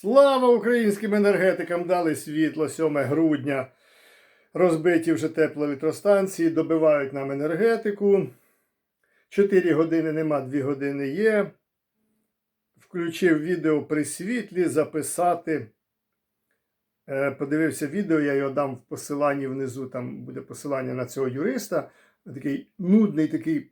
Слава українським енергетикам! Дали світло 7 грудня. Розбиті вже теплоелектростанції, добивають нам енергетику. 4 години нема, 2 години є. Включив відео при світлі, записати. Е, Подивився відео, я його дам в посиланні внизу. Там буде посилання на цього юриста. Такий нудний такий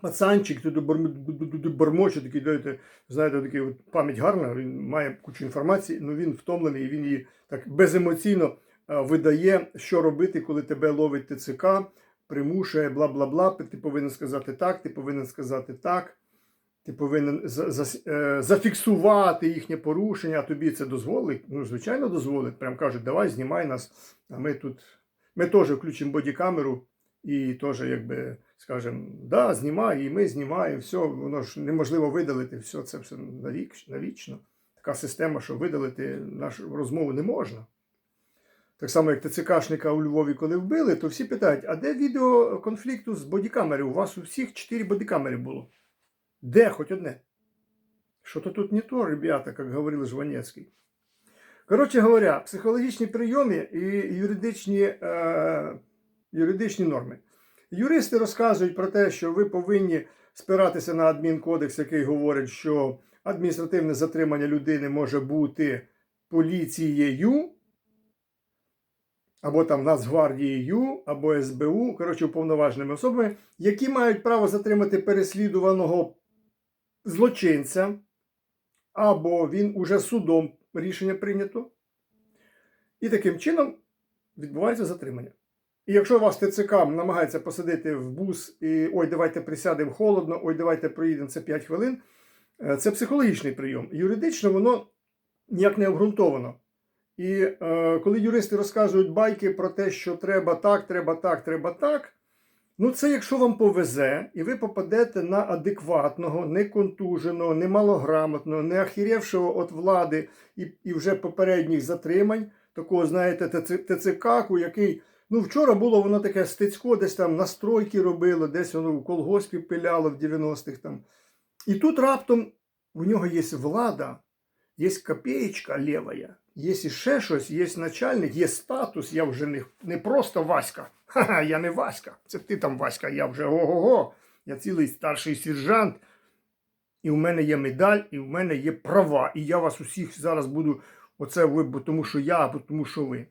пацанчик, тут бормоче, такий, знаєте, знаєте, такий от пам'ять гарна, він має кучу інформації, але він втомлений і він її так беземоційно е, видає, що робити, коли тебе ловить ТЦК, примушує, бла бла бла. Ти повинен сказати так, ти повинен сказати так. Ти повинен е, зафіксувати їхнє порушення, а тобі це дозволить. Ну, звичайно, дозволить. Прям кажуть, давай, знімай нас. А ми тут ми теж включимо бодікамеру і теж, якби скажемо, да, знімай, і ми знімаємо, все, воно ж неможливо видалити, все це все навік, навічно. Така система, що видалити нашу розмову не можна. Так само, як ТЦКшника у Львові, коли вбили, то всі питають: а де відео конфлікту з бодікамери? У вас у всіх чотири бодікамери було. Де хоч одне? Що-то тут не то, ребята, як говорив Жванецький. Коротше говоря, психологічні прийоми і юридичні, е, юридичні норми. Юристи розказують про те, що ви повинні спиратися на адмінкодекс, який говорить, що адміністративне затримання людини може бути поліцією, або там Нацгвардією, або СБУ, коротше, уповноваженими особами, які мають право затримати переслідуваного злочинця, або він уже судом рішення прийнято. І таким чином відбувається затримання. І якщо вас ТЦК намагається посадити в бус і ой, давайте присядемо холодно, ой, давайте проїдемо це 5 хвилин, е, це психологічний прийом. Юридично воно ніяк не обґрунтовано. І е, коли юристи розказують байки про те, що треба так, треба так, треба так, ну це якщо вам повезе, і ви попадете на адекватного, неконтуженого, немалограмотного, не ахіревшого від влади і, і вже попередніх затримань, такого, знаєте, ТЦК, який. Ну, вчора було воно таке стецько, десь там настройки робило, десь воно в колгоспі пиляло в 90-х там. І тут раптом у нього є влада, є копеєчка левая, є ще щось, є начальник, є статус. Я вже не, не просто Васька. Ха-ха, я не Васька. Це ти там Васька, я вже ого-го. Я цілий старший сержант. І в мене є медаль, і в мене є права. І я вас усіх зараз буду, оце ви, бо тому що я, або тому що ви.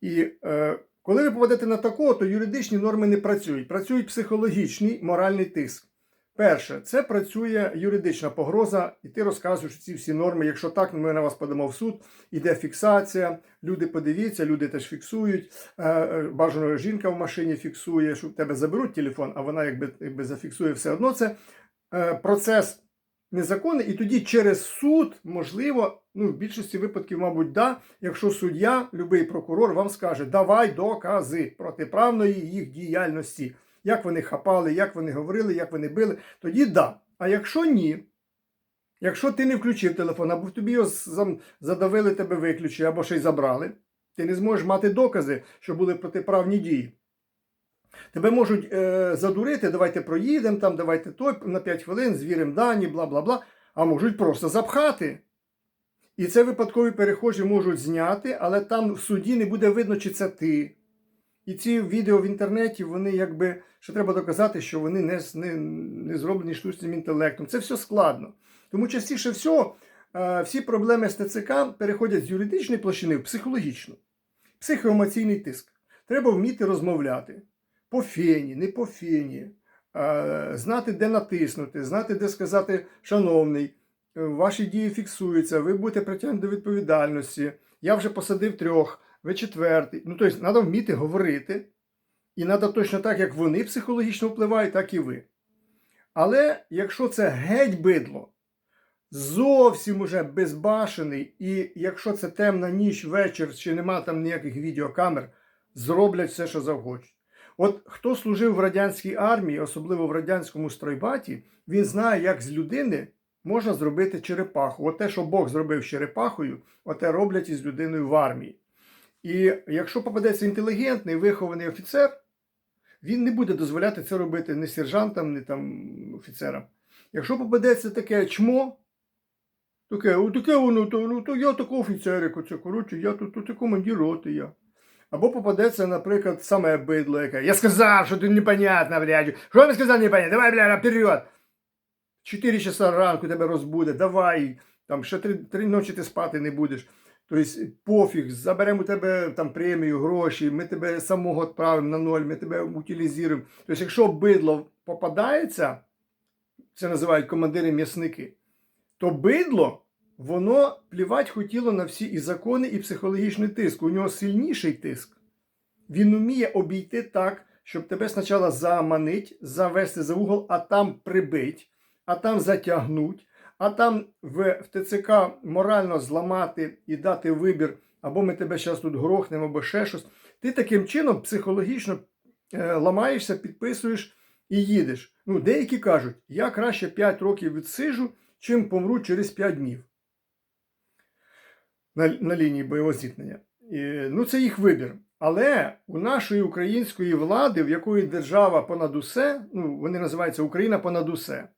І е, коли ви попадете на такого, то юридичні норми не працюють. Працюють психологічний моральний тиск. Перше, це працює юридична погроза, і ти розказуєш ці всі норми. Якщо так, ми на вас подамо в суд, іде фіксація. Люди подивіться, люди теж фіксують. Е, Бажано жінка в машині фіксує, що в тебе заберуть телефон, а вона якби, якби зафіксує все одно. Це е, процес незаконний, і тоді через суд, можливо, ну, в більшості випадків, мабуть, да, якщо суддя, любий прокурор вам скаже, давай докази протиправної їх діяльності, як вони хапали, як вони говорили, як вони били, тоді да. А якщо ні, якщо ти не включив телефон, або тобі його задавили, тебе виключили, або ще й забрали, ти не зможеш мати докази, що були протиправні дії. Тебе можуть е, задурити, давайте проїдемо, там, давайте той на 5 хвилин, звіримо дані, бла бла бла. А можуть просто запхати. І це випадкові перехожі можуть зняти, але там в суді не буде видно, чи це ти. І ці відео в інтернеті, вони якби що треба доказати, що вони не не, не зроблені штучним інтелектом. Це все складно. Тому частіше всього, е, всі проблеми з ТЦК переходять з юридичної площини в психологічну, психоемоційний тиск. Треба вміти розмовляти по фені, не по фені, знати, де натиснути, знати, де сказати, шановний, ваші дії фіксуються, ви будете притягнути до відповідальності. Я вже посадив трьох, ви четвертий. Ну, тобто, треба вміти говорити. І треба точно так, як вони психологічно впливають, так і ви. Але якщо це геть бидло, зовсім уже безбашений, і якщо це темна ніч, вечір, чи нема там ніяких відеокамер, зроблять все, що завгодно. От хто служив в радянській армії, особливо в радянському стройбаті, він знає, як з людини можна зробити черепаху. От те, що Бог зробив з черепахою, оте роблять із людиною в армії. І якщо попадеться інтелігентний, вихований офіцер, він не буде дозволяти це робити ні сержантам, ні там офіцерам. Якщо попадеться таке чмо, Таке, таке воно, то, ну, то я такий офіцерик, оце, коротше, я тут, тут командир роти я. Або попадеться, наприклад, саме бидло, яке. Я сказав, що тут непонятно, блядь. Що я сказав непонятно? Давай, блядь, вперед. Чотири часа ранку тебе розбуде, давай. Там ще три, три ночі ти спати не будеш. Тобто пофіг, заберемо у тебе там премію, гроші, ми тебе самого відправимо на ноль, ми тебе утилізуємо. Тобто, якщо бидло попадається, це називають командири м'ясники, то бидло, воно плівать хотіло на всі і закони, і психологічний тиск. У нього сильніший тиск. Він вміє обійти так, щоб тебе спочатку заманить, завести за угол, а там прибить, а там затягнуть, а там в, в ТЦК морально зламати і дати вибір, або ми тебе зараз тут грохнемо, або ще щось. Ти таким чином психологічно е, ламаєшся, підписуєш і їдеш. Ну, деякі кажуть, я краще 5 років відсижу, чим помру через 5 днів на, на лінії бойового зіткнення. І, ну, це їх вибір. Але у нашої української влади, в якої держава понад усе, ну, вони називаються Україна понад усе.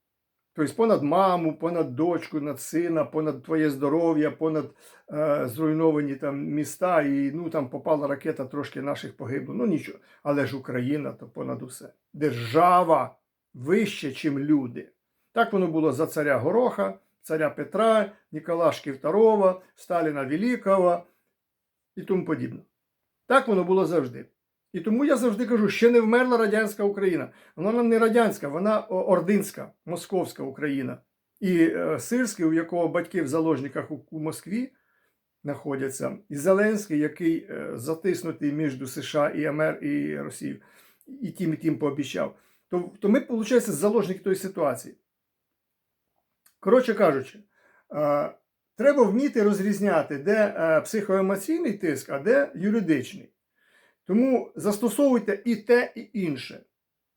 Тобто понад маму, понад дочку, над сина, понад твоє здоров'я, понад е, зруйновані там міста, і ну там попала ракета, трошки наших погибло. Ну нічого. Але ж Україна то понад усе. Держава вище, чим люди. Так воно було за царя Гороха, царя Петра, Ніколашки II, Сталіна Великого і тому подібне. Так воно було завжди. І тому я завжди кажу, ще не вмерла радянська Україна. Вона не радянська, вона ординська, московська Україна. І е, Сирський, у якого батьки в заложниках у, Москві знаходяться, і Зеленський, який е, затиснутий між США і Амер і Росією, і тим, і тим пообіцяв, то, то ми, виходить, заложники тої ситуації. Коротше кажучи, е, треба вміти розрізняти, де е, психоемоційний тиск, а де юридичний. Тому застосовуйте і те, і інше.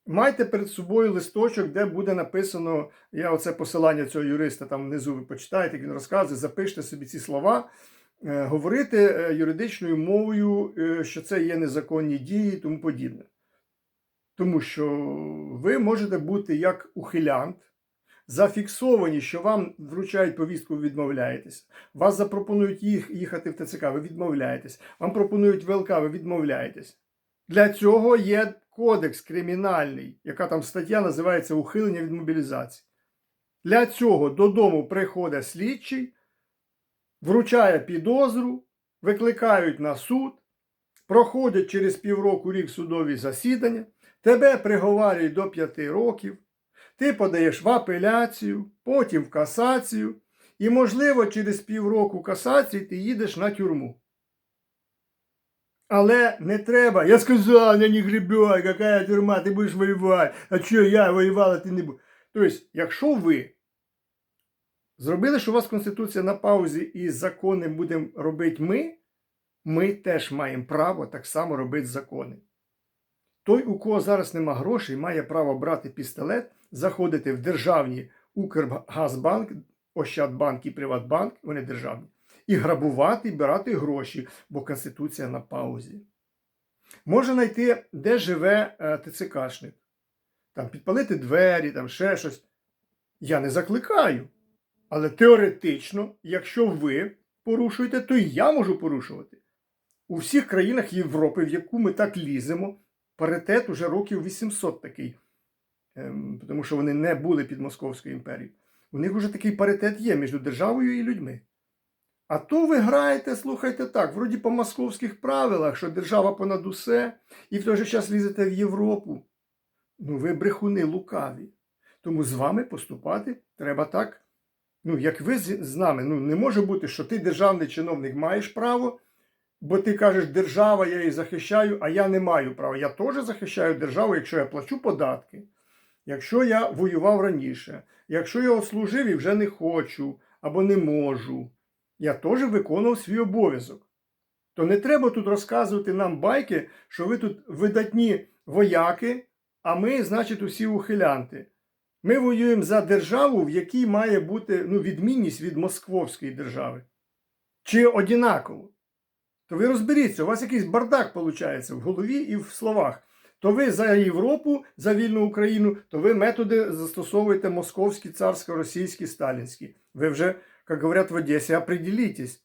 Майте перед собою листочок, де буде написано, я оце посилання цього юриста там внизу ви почитаєте, як він розказує, запиште собі ці слова, е, говорити юридичною мовою, що це є незаконні дії і тому подібне. Тому що ви можете бути як ухилянт, зафіксовані, що вам вручають повістку, ви відмовляєтесь. Вас запропонують їх, їхати в ТЦК, ви відмовляєтесь. Вам пропонують ВЛК, ви відмовляєтесь. Для цього є кодекс кримінальний, яка там стаття називається ухилення від мобілізації. Для цього додому приходить слідчий, вручає підозру, викликають на суд, проходять через півроку рік судові засідання, тебе приговарюють до 5 років. Ти подаєш в апеляцію, потім в касацію, і, можливо, через півроку касації ти їдеш на тюрму. Але не треба. Я сказав, я не гребой, яка тюрма, ти будеш воювати. А що я воювала, ти не буду. Тобто, якщо ви зробили, що у вас Конституція на паузі і закони будемо робити ми, ми теж маємо право так само робити закони. Той, у кого зараз нема грошей, має право брати пістолет, заходити в державні Укргазбанк, Ощадбанк і Приватбанк, вони державні, і грабувати, і брати гроші, бо Конституція на паузі. Може знайти, де живе е, ТЦКшник, там підпалити двері, там ще щось. Я не закликаю. Але теоретично, якщо ви порушуєте, то і я можу порушувати. У всіх країнах Європи, в яку ми так ліземо, паритет уже років 800 такий, ем, тому що вони не були під Московською імперією. У них вже такий паритет є між державою і людьми. А то ви граєте, слухайте так, вроді по московських правилах, що держава понад усе, і в той же час лізете в Європу. Ну, ви брехуни лукаві. Тому з вами поступати треба так. Ну, як ви з нами, ну не може бути, що ти державний чиновник маєш право. Бо ти кажеш, держава, я її захищаю, а я не маю права. Я теж захищаю державу, якщо я плачу податки, якщо я воював раніше, якщо я отслужив і вже не хочу або не можу, я теж виконував свій обов'язок. То не треба тут розказувати нам байки, що ви тут видатні вояки, а ми, значить, усі ухилянти. Ми воюємо за державу, в якій має бути ну, відмінність від Московської держави. Чи однаково? То ви розберіться, у вас якийсь бардак виходить в голові і в словах. То ви за Європу, за вільну Україну, то ви методи застосовуєте московські, царсько-російські, сталінські. Ви вже як говорять в Одесі, определитесь,